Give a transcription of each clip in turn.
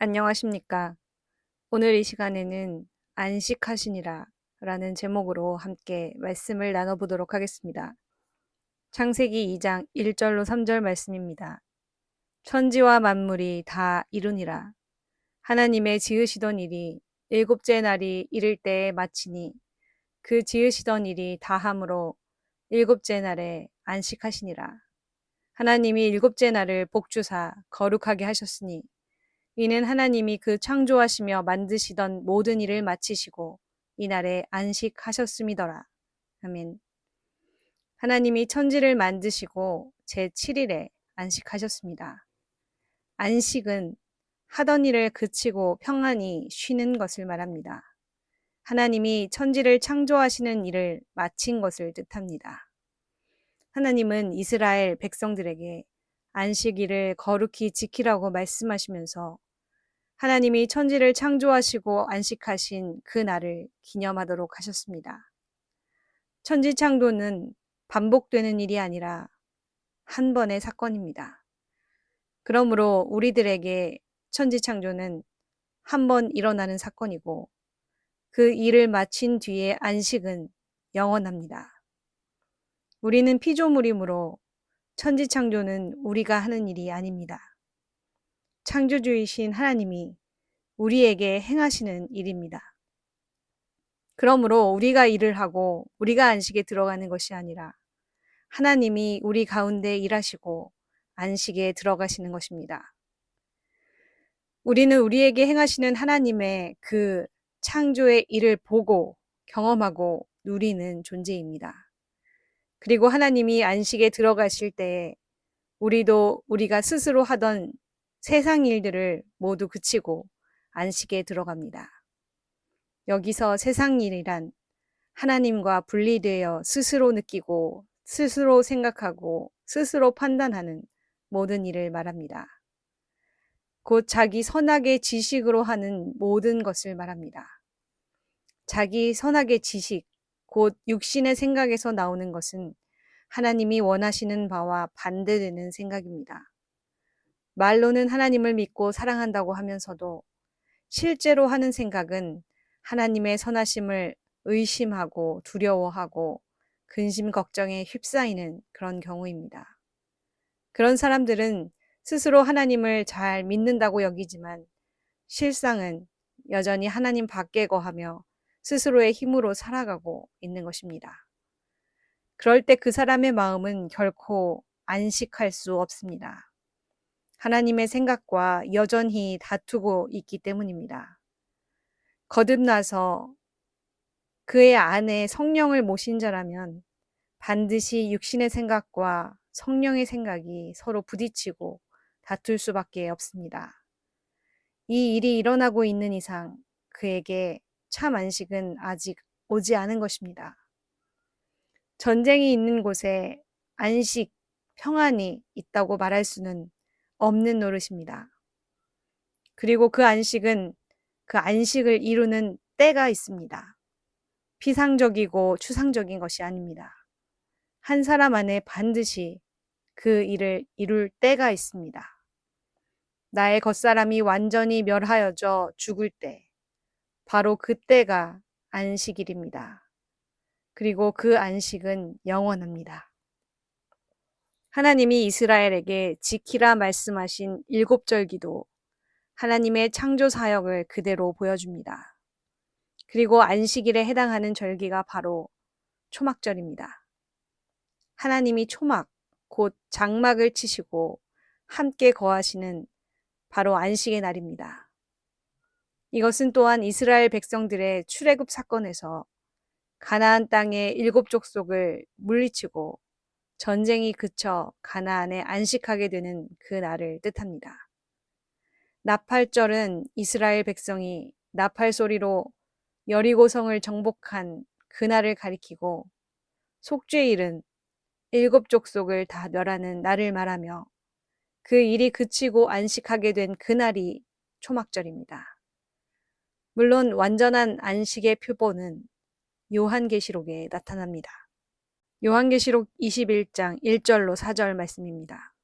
안녕하십니까. 오늘 이 시간에는 안식하시니라 라는 제목으로 함께 말씀을 나눠보도록 하겠습니다. 창세기 2장 1절로 3절 말씀입니다. 천지와 만물이 다 이루니라. 하나님의 지으시던 일이 일곱째 날이 이를 때에 마치니 그 지으시던 일이 다함으로 일곱째 날에 안식하시니라. 하나님이 일곱째 날을 복주사 거룩하게 하셨으니 이는 하나님이 그 창조하시며 만드시던 모든 일을 마치시고 이날에 안식하셨음이더라. 아멘. 하나님이 천지를 만드시고 제 7일에 안식하셨습니다. 안식은 하던 일을 그치고 평안히 쉬는 것을 말합니다. 하나님이 천지를 창조하시는 일을 마친 것을 뜻합니다. 하나님은 이스라엘 백성들에게 안식일을 거룩히 지키라고 말씀하시면서 하나님이 천지를 창조하시고 안식하신 그 날을 기념하도록 하셨습니다. 천지 창조는 반복되는 일이 아니라 한 번의 사건입니다. 그러므로 우리들에게 천지 창조는 한 번 일어나는 사건이고 그 일을 마친 뒤에 안식은 영원합니다. 우리는 피조물이므로 천지 창조는 우리가 하는 일이 아닙니다. 창조주이신 하나님이 우리에게 행하시는 일입니다. 그러므로 우리가 일을 하고 우리가 안식에 들어가는 것이 아니라 하나님이 우리 가운데 일하시고 안식에 들어가시는 것입니다. 우리는 우리에게 행하시는 하나님의 그 창조의 일을 보고 경험하고 누리는 존재입니다. 그리고 하나님이 안식에 들어가실 때에 우리도 우리가 스스로 하던 세상 일들을 모두 그치고 안식에 들어갑니다. 여기서 세상 일이란 하나님과 분리되어 스스로 느끼고 스스로 생각하고 스스로 판단하는 모든 일을 말합니다. 곧 자기 선악의 지식으로 하는 모든 것을 말합니다. 자기 선악의 지식, 곧 육신의 생각에서 나오는 것은 하나님이 원하시는 바와 반대되는 생각입니다. 말로는 하나님을 믿고 사랑한다고 하면서도 실제로 하는 생각은 하나님의 선하심을 의심하고 두려워하고 근심 걱정에 휩싸이는 그런 경우입니다. 그런 사람들은 스스로 하나님을 잘 믿는다고 여기지만 실상은 여전히 하나님 밖에 거하며 스스로의 힘으로 살아가고 있는 것입니다. 그럴 때 그 사람의 마음은 결코 안식할 수 없습니다. 하나님의 생각과 여전히 다투고 있기 때문입니다. 거듭나서 그의 안에 성령을 모신 자라면 반드시 육신의 생각과 성령의 생각이 서로 부딪히고 다툴 수밖에 없습니다. 이 일이 일어나고 있는 이상 그에게 참 안식은 아직 오지 않은 것입니다. 전쟁이 있는 곳에 안식, 평안이 있다고 말할 수는 없는 노릇입니다. 그리고 그 안식은 그 안식을 이루는 때가 있습니다. 피상적이고 추상적인 것이 아닙니다. 한 사람 안에 반드시 그 일을 이룰 때가 있습니다. 나의 겉사람이 완전히 멸하여져 죽을 때, 바로 그때가 안식일입니다. 그리고 그 안식은 영원합니다. 하나님이 이스라엘에게 지키라 말씀하신 일곱 절기도 하나님의 창조 사역을 그대로 보여줍니다. 그리고 안식일에 해당하는 절기가 바로 초막절입니다. 하나님이 초막, 곧 장막을 치시고 함께 거하시는 바로 안식의 날입니다. 이것은 또한 이스라엘 백성들의 출애굽 사건에서 가나안 땅의 일곱 족속을 물리치고 전쟁이 그쳐 가나안에 안식하게 되는 그 날을 뜻합니다. 나팔절은 이스라엘 백성이 나팔 소리로 여리고성을 정복한 그날을 가리키고 속죄일은 일곱 족속을 다 멸하는 날을 말하며 그 일이 그치고 안식하게 된 그날이 초막절입니다. 물론 완전한 안식의 표본은 요한계시록에 나타납니다. 요한계시록 21장 1절로 4절 말씀입니다.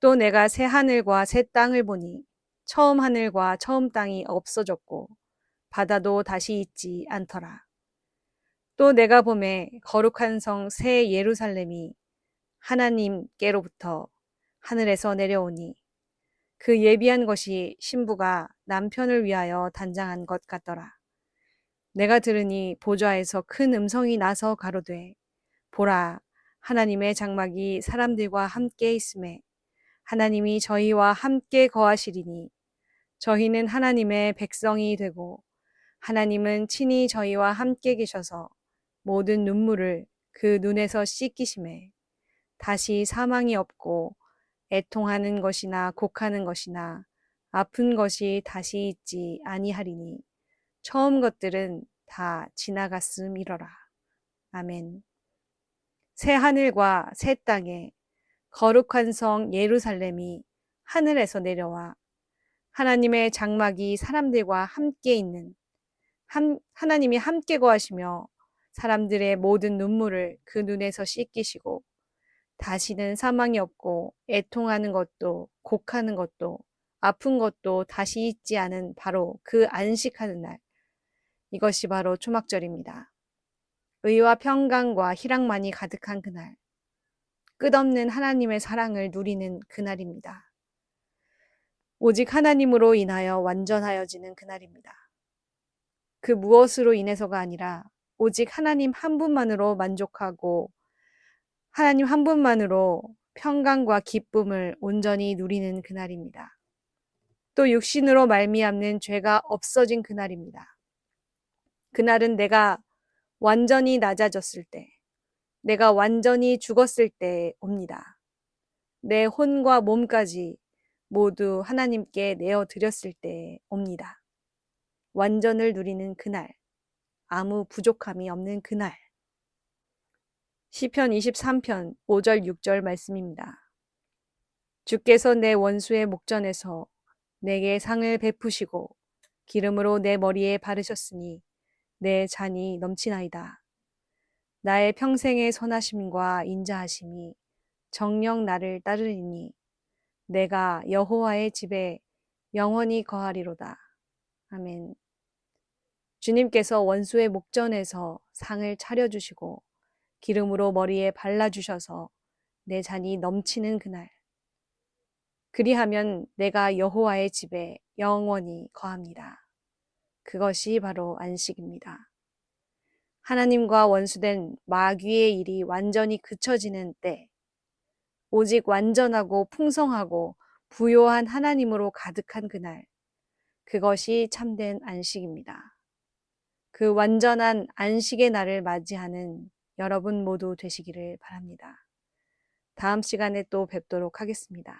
또 내가 새 하늘과 새 땅을 보니 처음 하늘과 처음 땅이 없어졌고 바다도 다시 있지 않더라. 또 내가 봄에 거룩한 성 새 예루살렘이 하나님께로부터 하늘에서 내려오니 그 예비한 것이 신부가 남편을 위하여 단장한 것 같더라. 내가 들으니 보좌에서 큰 음성이 나서 가로되 보라 하나님의 장막이 사람들과 함께 있음에 하나님이 저희와 함께 거하시리니 저희는 하나님의 백성이 되고 하나님은 친히 저희와 함께 계셔서 모든 눈물을 그 눈에서 씻기심에 다시 사망이 없고 애통하는 것이나 곡하는 것이나 아픈 것이 다시 있지 아니하리니 처음 것들은 다 지나갔음이러라. 아멘. 새 하늘과 새 땅에 거룩한 성 예루살렘이 하늘에서 내려와 하나님의 장막이 사람들과 함께 있는 한, 하나님이 함께 거하시며 사람들의 모든 눈물을 그 눈에서 씻기시고 다시는 사망이 없고 애통하는 것도 곡하는 것도 아픈 것도 다시 있지 않은 바로 그 안식하는 날. 이것이 바로 초막절입니다. 의와 평강과 희락만이 가득한 그날. 끝없는 하나님의 사랑을 누리는 그날입니다. 오직 하나님으로 인하여 완전하여지는 그날입니다. 그 무엇으로 인해서가 아니라 오직 하나님 한 분만으로 만족하고 하나님 한 분만으로 평강과 기쁨을 온전히 누리는 그날입니다. 또 육신으로 말미암는 죄가 없어진 그날입니다. 그날은 내가 완전히 낮아졌을 때, 내가 완전히 죽었을 때 옵니다. 내 혼과 몸까지 모두 하나님께 내어 드렸을 때 옵니다. 완전을 누리는 그날, 아무 부족함이 없는 그날. 시편 23편 5절 6절 말씀입니다. 주께서 내 원수의 목전에서 내게 상을 베푸시고 기름으로 내 머리에 바르셨으니 내 잔이 넘치나이다. 나의 평생의 선하심과 인자하심이 정령 나를 따르리니 내가 여호와의 집에 영원히 거하리로다. 아멘. 주님께서 원수의 목전에서 상을 차려주시고 기름으로 머리에 발라주셔서 내 잔이 넘치는 그날. 그리하면 내가 여호와의 집에 영원히 거합니다. 그것이 바로 안식입니다. 하나님과 원수된 마귀의 일이 완전히 그쳐지는 때, 오직 완전하고 풍성하고 부요한 하나님으로 가득한 그날, 그것이 참된 안식입니다. 그 완전한 안식의 날을 맞이하는 여러분 모두 되시기를 바랍니다. 다음 시간에 또 뵙도록 하겠습니다.